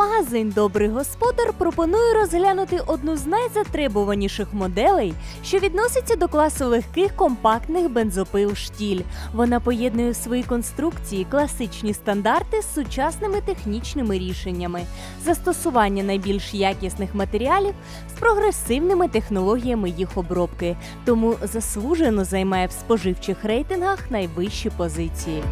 Магазин Добрий господар пропонує розглянути одну з найзатребуваніших моделей, що відноситься до класу легких компактних бензопил штіль. Вона поєднує в своїй конструкції класичні стандарти з сучасними технічними рішеннями, застосування найбільш якісних матеріалів з прогресивними технологіями їх обробки, тому заслужено займає в споживчих рейтингах найвищі позиції.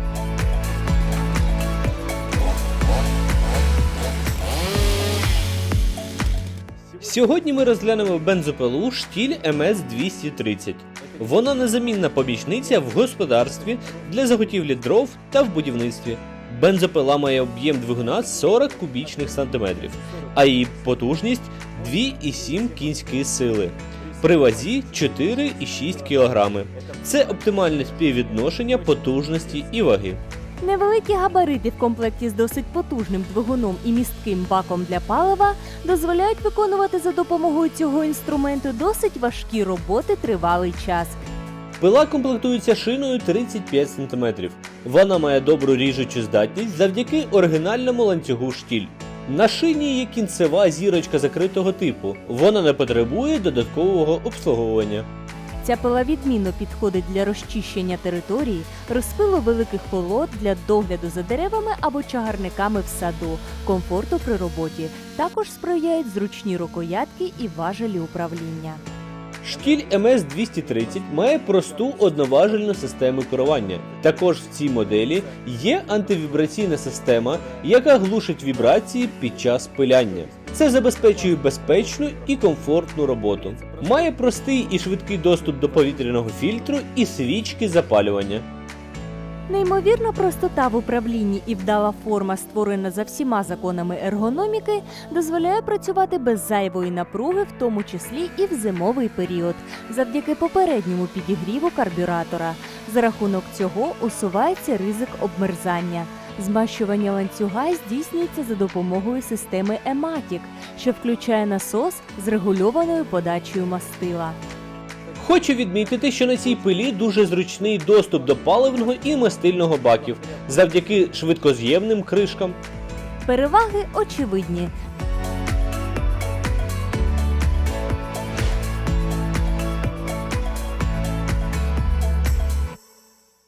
Сьогодні ми розглянемо бензопилу штіль МС-230. Вона незамінна помічниця в господарстві для заготівлі дров та в будівництві. Бензопила має об'єм двигуна 40 кубічних сантиметрів, а її потужність 2,7 кінські сили. При вазі 4,6 кг. Це оптимальне співвідношення потужності і ваги. Невеликі габарити в комплекті з досить потужним двигуном і містким баком для палива дозволяють виконувати за допомогою цього інструменту досить важкі роботи тривалий час. Пила комплектується шиною 35 см. Вона має добру ріжучу здатність завдяки оригінальному ланцюгу штіль. На шині є кінцева зірочка закритого типу. Вона не потребує додаткового обслуговування. Ця пила відмінно підходить для розчищення території, розпилу великих полот для догляду за деревами або чагарниками в саду, комфорту при роботі. Також сприяють зручні рукоятки і важелі управління. Штіль МС-230 має просту одноважельну систему керування. Також в цій моделі є антивібраційна система, яка глушить вібрації під час пиляння. Це забезпечує безпечну і комфортну роботу. Має простий і швидкий доступ до повітряного фільтру і свічки запалювання. Неймовірна простота в управлінні і вдала форма, створена за всіма законами ергономіки, дозволяє працювати без зайвої напруги, в тому числі і в зимовий період, завдяки попередньому підігріву карбюратора. За рахунок цього усувається ризик обмерзання. Змащування ланцюга здійснюється за допомогою системи Ематік, що включає насос з регульованою подачею мастила. Хочу відмітити, що на цій пилі дуже зручний доступ до паливного і мастильного баків завдяки швидкоз'ємним кришкам. Переваги очевидні: